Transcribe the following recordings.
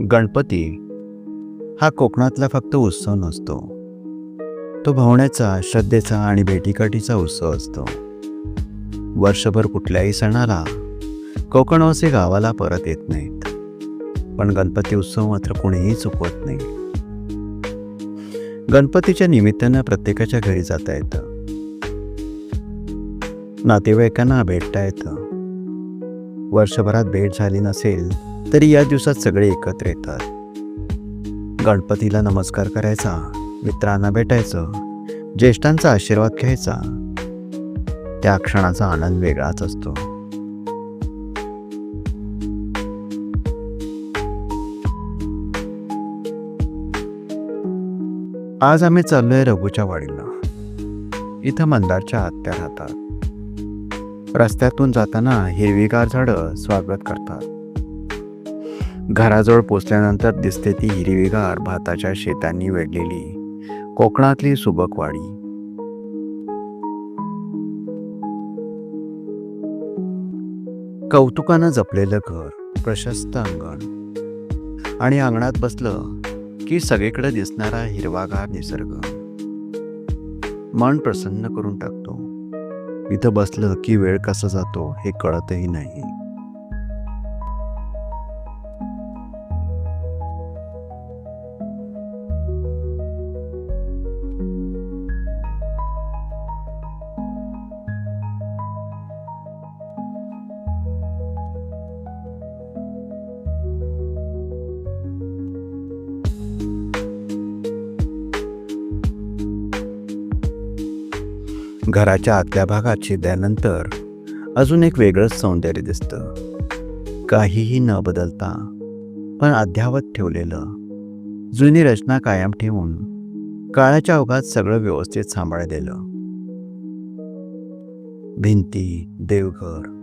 गणपती हा कोकणातला फक्त उत्सव नसतो. तो भवण्याचा श्रद्धेचा आणि भेटीकाठीचा उत्सव असतो. वर्षभर कुठल्याही सणाला कोकणवासी गावाला परत येत नाहीत. पण गणपती उत्सव मात्र कोणीही चुकवत नाही. गणपतीच्या निमित्तानं प्रत्येकाच्या घरी जाता येतं. नातेवाईकांना भेटता येतं. वर्षभरात भेट झाली नसेल तरी या दिवसात सगळे एकत्र येतात. गणपतीला नमस्कार करायचा मित्रांना भेटायचं ज्येष्ठांचा आशीर्वाद घ्यायचा. त्या क्षणाचा आनंद वेगळाच असतो. आज आम्ही चाललोय रघुच्या वाडीला. इथं मंदारच्या आत्या राहतात. रस्त्यातून जाताना हिरवीगार झाडं स्वागत करतात. घराजवळ पोचल्यानंतर दिसते ती हिरवीगार भाताच्या शेतांनी वेढलेली कोकणातली सुबकवाडी. कौतुकानं जपलेलं घर प्रशस्त अंगण आणि अंगणात बसलं की सगळीकडे दिसणारा हिरवागार निसर्ग. मन प्रसन्न करून टाकतो. इथं बसलं की वेळ कसा जातो हे कळतही नाही. घराच्या आतल्या भागात शिरल्यानंतर अजून एक वेगळंच सौंदर्य दिसतं. काहीही न बदलता पण अद्यावत ठेवलेलं जुनी रचना कायम ठेवून काळाच्या अवघात सगळं व्यवस्थित सांभाळलेलं. भिंती देवघर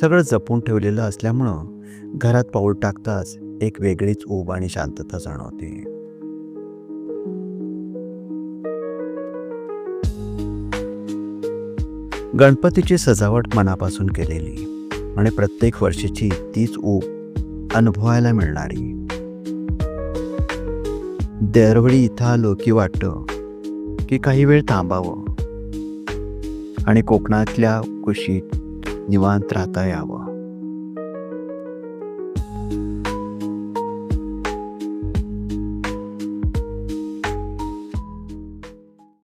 सगळं जपून ठेवलेलं असल्यामुळं घरात पाऊल टाकताच एक वेगळीच ऊब आणि शांतता जाणवते. गणपतीची सजावट मनापासून केलेली आणि प्रत्येक वर्षीची तीच ऊब अनुभवायला मिळणारी. दरवेळी इथं आलो की वाटतं की काही वेळ थांबावं आणि कोकणातल्या कुशीत निवांत राहता यावं.